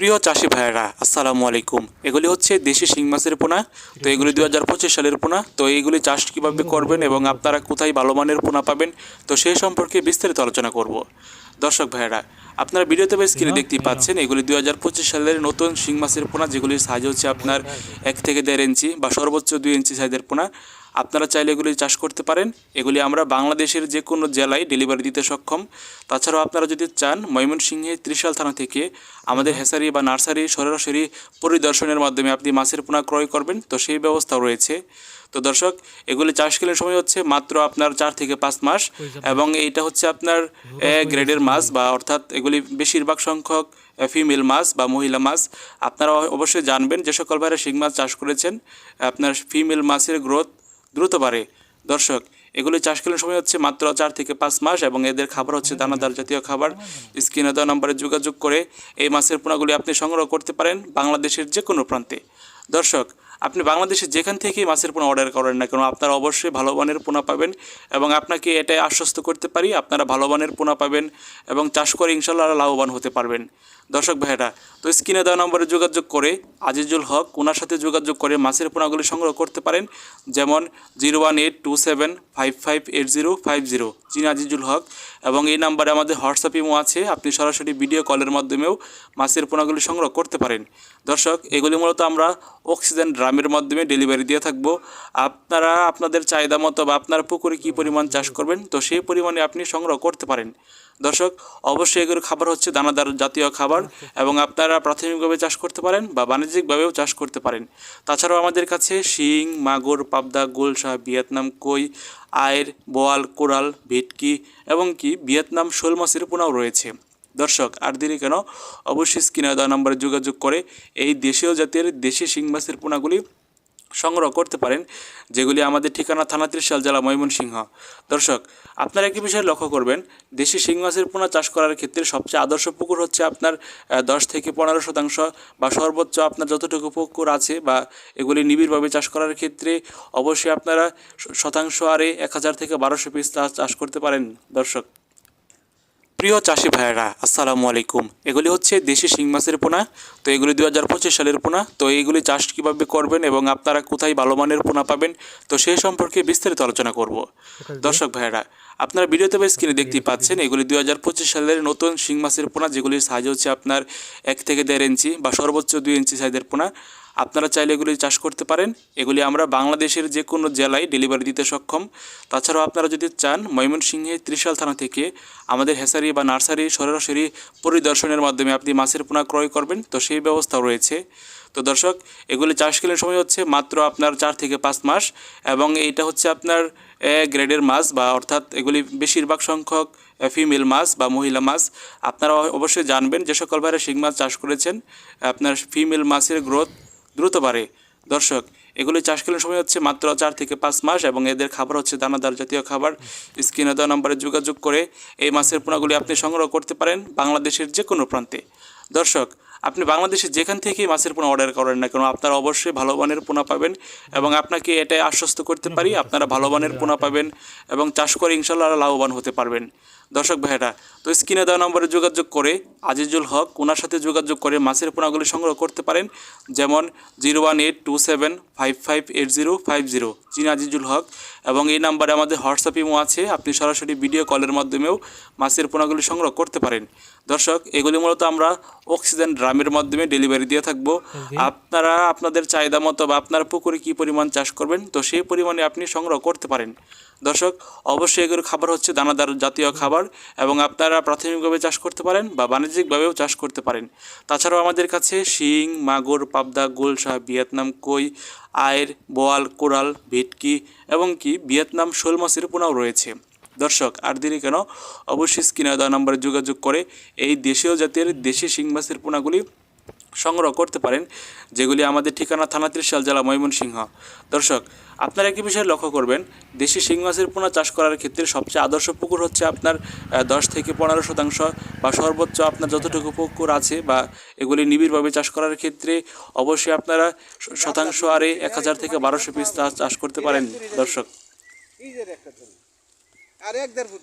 প্রিয় চাষি ভাইয়েরা আসসালামু আলাইকুম। এগুলি হচ্ছে দেশি শিং মাছের পোনা তো এগুলি দু হাজার পঁচিশ সালের পোনা। তো এইগুলি চাষ কীভাবে করবেন এবং আপনারা কোথায় ভালো মানের পোনা পাবেন তো সেই সম্পর্কে বিস্তারিত আলোচনা করব। দর্শক ভাইয়েরা আপনারা ভিডিওতে বেশ স্ক্রিনে দেখতেই পাচ্ছেন এগুলি দুই হাজার পঁচিশ সালের নতুন শিং মাছের পোনা যেগুলির সাইজ হচ্ছে আপনার এক থেকে দেড় ইঞ্চি বা সর্বোচ্চ দুই ইঞ্চি সাইজের পোনা। আপনারা চাইলে এগুলি চাষ করতে পারেন। এগুলি আমরা বাংলাদেশের যে কোনো জেলায় ডেলিভারি দিতে সক্ষম। তাছাড়াও আপনারা যদি চান, ময়মনসিংহে ত্রিশাল থানা থেকে আমাদের হেসারি বা নার্সারি সরাসরি পরিদর্শনের মাধ্যমে আপনি মাছের পোনা ক্রয় করবেন, তো সেই ব্যবস্থাও রয়েছে। তো দর্শক, এগুলি চাষ চাষকালীন সময় হচ্ছে মাত্র আপনার চার থেকে পাঁচ মাস এবং এইটা হচ্ছে আপনার গ্রেডের মাছ বা অর্থাৎ এগুলি বেশিরভাগ সংখ্যক ফিমেল মাছ বা মহিলা মাছ। আপনারা অবশ্যই জানবেন যে সকল ভাইরা শিং মাছ চাষ করেছেন, আপনার ফিমেল মাছের গ্রোথ দ্রুত বাড়ে। দর্শক, এগুলি চাষ চাষকালীন সময় হচ্ছে মাত্র চার থেকে পাঁচ মাস এবং এদের খাবার হচ্ছে দানাদার জাতীয় খাবার। স্ক্রিনে দেওয়া নম্বরে যোগাযোগ করে এই মাছের পোনাগুলি আপনি সংগ্রহ করতে পারেন বাংলাদেশের যে কোনো প্রান্তে। দর্শক আপনি বাংলাদেশে যেখান থেকেই মাছের পোনা অর্ডার করেন না কেন, আপনারা অবশ্যই ভালো মানের পোনা পাবেন এবং আপনাকে এটাই আশ্বস্ত করতে পারি, আপনারা ভালো মানের পোনা পাবেন এবং চাষ করে ইনশাল্লাহ লাভবান হতে পারবেন। দর্শক ভাইয়েরা, তো স্ক্রিনে দেওয়া নম্বরে যোগাযোগ করে আজিজুল হক ওনার সাথে যোগাযোগ করে মাছের পোনাগুলি সংগ্রহ করতে পারেন, যেমন zero one eight two seven five five eight zero five zero. যিনি আজিজুল হক এবং এই নাম্বারে আমাদের হোয়াটসঅ্যাপ ইমো আছে, আপনি সরাসরি ভিডিও কলের মাধ্যমেও মাছের পোনাগুলি সংগ্রহ করতে পারেন। দর্শক, এগুলি মূলত আমরা অক্সিজেন ড্রামের মাধ্যমে ডেলিভারি দিয়ে থাকব। আপনারা আপনাদের চাহিদা মতো বা আপনার পুকুরে কী পরিমাণ চাষ করবেন, তো সেই পরিমাণে আপনি সংগ্রহ করতে পারেন। দর্শক, অবশ্যই এগুলো খাবার হচ্ছে দানাদার জাতীয় খাবার এবং আপনারা প্রাথমিকভাবে চাষ করতে পারেন বা বাণিজ্যিকভাবেও চাষ করতে পারেন। তাছাড়াও আমাদের কাছে শিং, মাগুর, পাবদা গোলসা ভিয়েতনাম, কই আয়ের বোয়াল, কোরাল, ভেটকি এবং কি, ভিয়েতনাম শোল মাছের পোনাও রয়েছে। দর্শক, আর দেরি কেন? অবশ্যই স্ক্রিনে দেওয়া নম্বরে যোগাযোগ করে এই দেশীয় জাতের দেশি শিং মাছের পোনাগুলি সংগ্রহ করতে পারেন, যেগুলি আমাদের ঠিকানা থানা ত্রিশাল জেলা ময়মনসিংহ। দর্শক, আপনারা একটি বিষয় লক্ষ্য করবেন, দেশি শিং মাছের পোনা চাষ করার ক্ষেত্রে সবচেয়ে আদর্শ পুকুর হচ্ছে আপনার দশ থেকে পনেরো শতাংশ বা সর্বোচ্চ আপনার যতটুকু পুকুর আছে বা এগুলি নিবিড়ভাবে চাষ করার ক্ষেত্রে অবশ্যই আপনারা শতাংশ আরে এক হাজার থেকে বারোশো পিস চাষ করতে পারেন। দর্শক প্রিয় চাষি ভাইয়েরা আসসালামু আলাইকুম। এগুলি হচ্ছে দেশি শিং মাছের পোনা তো এগুলি দু হাজার পঁচিশ সালের পোনা। তো এইগুলি চাষ কীভাবে করবেন এবং আপনারা কোথায় ভালো মানের পোনা পাবেন তো সেই সম্পর্কে বিস্তারিত আলোচনা করব। দর্শক ভাইয়েরা আপনারা ভিডিওতে বেশ স্ক্রিনে দেখতেই পাচ্ছেন এগুলি দু হাজার পঁচিশ সালের নতুন শিং মাছের পোনা যেগুলির সাইজ হচ্ছে আপনার এক থেকে দেড় ইঞ্চি বা সর্বোচ্চ দুই ইঞ্চি সাইজের পোনা। আপনারা চাইলে এগুলি চাষ করতে পারেন। এগুলি আমরা বাংলাদেশের যে কোনো জেলায় ডেলিভারি দিতে সক্ষম। তাছাড়াও আপনারা যদি চান, ময়মনসিংহে ত্রিশাল থানা থেকে আমাদের হেসারি বা নার্সারি সরাসরি পরিদর্শনের মাধ্যমে আপনি মাছের পোনা ক্রয় করবেন, তো সেই ব্যবস্থাও রয়েছে। তো দর্শক, এগুলি চাষকালীন সময় হচ্ছে মাত্র আপনার চার থেকে পাঁচ মাস এবং এইটা হচ্ছে আপনার গ্রেডের মাছ বা অর্থাৎ এগুলি বেশিরভাগ সংখ্যক ফিমেল মাছ বা মহিলা মাছ। আপনারা অবশ্যই জানবেন যে সকল ভাইরা শিং মাছ চাষ করেছেন, আপনার ফিমেল মাছের গ্রোথ দ্রুত বাড়ে। দর্শক, এগুলি চাষকালীন সময় হচ্ছে মাত্র চার থেকে পাঁচ মাস এবং এদের খাবার হচ্ছে দানাদার জাতীয় খাবার। স্ক্রিনে দেওয়া নম্বরে যোগাযোগ করে এই মাছের পোনাগুলি আপনি সংগ্রহ করতে পারেন বাংলাদেশের যে কোনো প্রান্তে। দর্শক, আপনি বাংলাদেশে যেখান থেকেই মাছের পোনা অর্ডার করেন না কেন, আপনারা অবশ্যই ভালো মানের পোনা পাবেন এবং আপনাকে এটাই আশ্বস্ত করতে পারি, আপনারা ভালো মানের পোনা পাবেন এবং চাষ করে ইনশাল্লাহ লাভবান হতে পারবেন। দর্শক ভাইয়েরা তো স্ক্রিনে দেওয়া নম্বরে যোগাযোগ করে আজিজুল হক ওনার সাথে যোগাযোগ করে মাছের পোনাগুলি সংগ্রহ করতে পারেন যেমন zero one eight two seven five five eight zero five zero. যিনি আজিজুল হক এবং এই নাম্বারে আমাদের হোয়াটসঅ্যাপ ইমো আছে আপনি সরাসরি ভিডিও কলের মাধ্যমেও মাছের পোনাগুলি সংগ্রহ করতে পারেন। দর্শক এগুলি মূলত আমরা অক্সিজেন ড্রামের মাধ্যমে ডেলিভারি দিয়ে থাকব। আপনারা আপনাদের চাহিদা মতো বা আপনার পুকুরে কী পরিমাণ চাষ করবেন তো সেই পরিমাণে আপনি সংগ্রহ করতে পারেন। দর্শক অবশ্যই এগুলোর খাবার হচ্ছে দানাদার জাতীয় খাবার। এবং আপনারা প্রাথমিকভাবে চাষ করতে পারেন বা বাণিজ্যিকভাবেও চাষ করতে পারেন। তাছাড়াও আমাদের কাছে শিং, মাগুর, পাবদা গোলসা ভিয়েতনাম, কই আয়ের বোয়াল, কোরাল, ভেটকি এবং কি ভিয়েতনাম শোল মাছের পোনাও রয়েছে। দর্শক, আর দেরি কেন? অবশ্যই স্ক্রিনে দেওয়া নম্বরে যোগাযোগ করে এই দেশীয় জাতের দেশি শিং মাছের পোনাগুলি সংগ্রহ করতে পারেন, যেগুলি আমাদের ঠিকানা থানা ত্রিশাল জেলা ময়মনসিংহ। দর্শক, আপনারা একটি বিষয় লক্ষ্য করবেন? দেশি শিং মাছের পোনা চাষ করার ক্ষেত্রে সবচেয়ে আদর্শ পুকুর হচ্ছে আপনার দশ থেকে পনেরো শতাংশ বা সর্বোচ্চ আপনার যতটুকু পুকুর আছে বা এগুলি নিবিড়ভাবে চাষ করার ক্ষেত্রে অবশ্যই আপনারা শতাংশ আরে এক হাজার থেকে বারোশো পিস চাষ করতে পারেন। দর্শক। আর এক দেড় ফুট